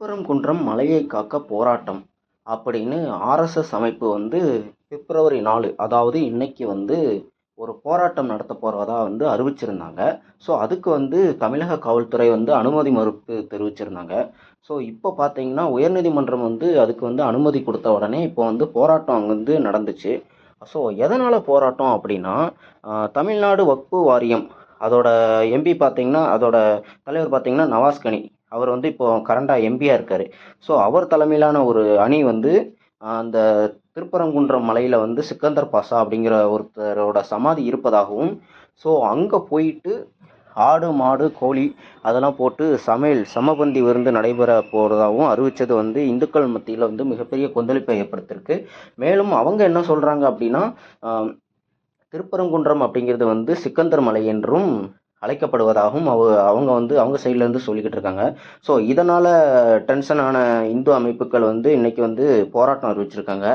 திருப்பரங்குன்றம் மலையை காக்க போராட்டம் அப்படின்னு ஆர்எஸ்எஸ் அமைப்பு வந்து பிப்ரவரி நாலு அதாவது இன்னைக்கு வந்து ஒரு போராட்டம் நடத்த போகிறதா வந்து அறிவிச்சிருந்தாங்க. ஸோ அதுக்கு வந்து தமிழக காவல்துறை வந்து அனுமதி மறுப்பு தெரிவிச்சிருந்தாங்க. ஸோ இப்போ பார்த்தீங்கன்னா உயர்நீதிமன்றம் வந்து அதுக்கு வந்து அனுமதி கொடுத்த உடனே இப்போ வந்து போராட்டம் அங்கே வந்து நடந்துச்சு. ஸோ எதனால் போராட்டம் அப்படின்னா தமிழ்நாடு வக்ஃபு வாரியம் அதோட எம்பி பார்த்தீங்கன்னா அதோட தலைவர் பார்த்தீங்கன்னா நவாஸ்கனி. அவர் வந்து இப்போ கரண்டாக எம்பியாக இருக்கார். ஸோ அவர் தலைமையிலான ஒரு அணி வந்து அந்த திருப்பரங்குன்றம் மலையில் வந்து சிக்கந்தர் பாசா அப்படிங்கிற ஒருத்தரோட சமாதி இருப்பதாகவும் ஸோ அங்கே போயிட்டு ஆடு மாடு கோழி அதெல்லாம் போட்டு சமையல் சமபந்தி விருந்து நடைபெற போகிறதாகவும் அறிவித்தது வந்து இந்துக்கள் மத்தியில் வந்து மிகப்பெரிய கொந்தளிப்பை ஏற்படுத்தியிருக்கு. மேலும் அவங்க என்ன சொல்கிறாங்க அப்படின்னா திருப்பரங்குன்றம் அப்படிங்கிறது வந்து சிக்கந்தர் மலை என்றும் அழைக்கப்படுவதாகவும் அவ அவங்க வந்து அவங்க சைட்லேருந்து சொல்லிக்கிட்டு இருக்காங்க. ஸோ இதனால் டென்ஷனான இந்து அமைப்புகள் வந்து இன்றைக்கி வந்து போராட்டம் அறிவிச்சிருக்காங்க.